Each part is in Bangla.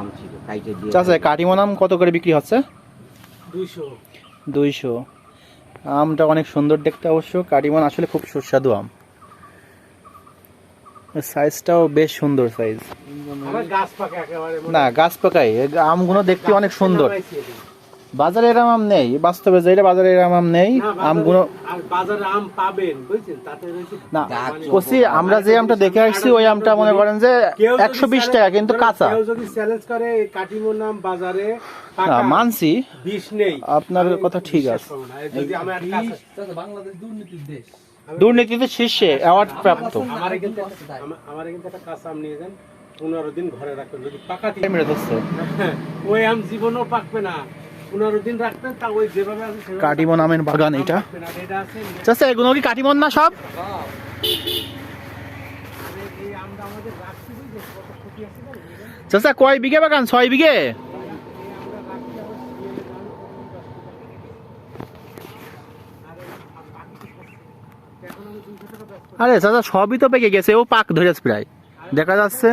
আম ছিল কাইটে দিয়ে চাচা কাটিমন আম কত করে বিক্রি হচ্ছে? দুইশো। দুইশো। আমটা অনেক সুন্দর দেখতে অবশ্য কাটিমন আসলে খুব সুস্বাদু আম। সাইজটাও বেশ সুন্দর সাইজ। আমার গাছ পাকে একেবারে না গাছ পাকাই আমগুলো দেখতে অনেক সুন্দর। বাজারে এরম আম নেই। বাস্তবে যেটা বাজারে এরম আম নেই আমগুলো বাজারে আম পাবেন বুঝছেন? তাতে না কষি আমরা যে আমটা দেখে আসছি ওই আমটা মনে করেন যে একশো বিশ টাকা কিন্তু কাঁচা। কেউ যদি চ্যালেঞ্জ করে কাটিমোর নাম বাজারে না পাকা মানছি। বিষ নেই। আপনার কথা ঠিক আছে। যদি আমার বাংলাদেশ দুর্নীতির দেশ। দুর্নীতিতে শীর্ষে অ্যাওয়ার্ড প্রাপ্ত। আমার কিন্তু আমার- কিন্তু একটা কাঁচা আম নিয়ে যান পনেরো দিন ঘরে রাখবেন। যদি পাকাতে মেরে ধরছে ওই আম জীবনও পাকবে না। পনেরো দিন রাখবেন তা ওই যেভাবে আছে কাটিমন আমের বাগান এটা। চাচা এগুলো কি কাটিমন না সব? চাচা কয় বিঘে বাগান? ছয় বিঘে? আরে চাচা সবই তো পেকে গেছে ও পাক ধরেছে প্রায়। দেখা যাচ্ছে।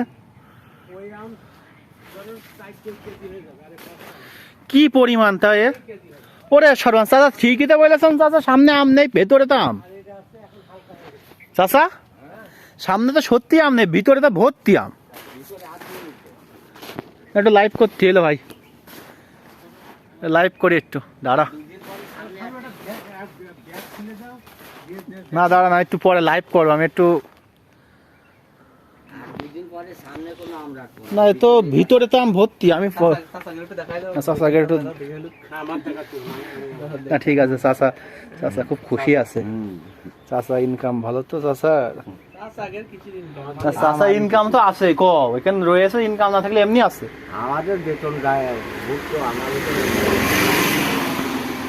কি পরিমাণ তা এর? ওরে সর্বান চাচা, ঠিকই তো বলেছেন চাচা, সামনে আম নেই, ভেতরে তো আম। চাচা, সামনে তো সত্যি আম নেই, ভিতরে তো ভর্তি আম। একটু লাইভ করতে এলো ভাই। লাইভ করি একটু, দাঁড়া। না দাঁড়া না, একটু পরে লাইভ করব, আমি একটু আর দুদিন পরে সামনে কোনো আম রাখব না। এ তো ভিতরে তো আম ভর্তি আমি চাচা একটু না ঠিক আছে চাচা চাচা খুব খুশি আছে। চাচা ইনকাম ভালো তো না, চাচা ইনকাম তো আছে ক এখানে রয়েছে ইনকাম না থাকলে এমনি আছে। আমাদের বেতন গায়ে আমাদের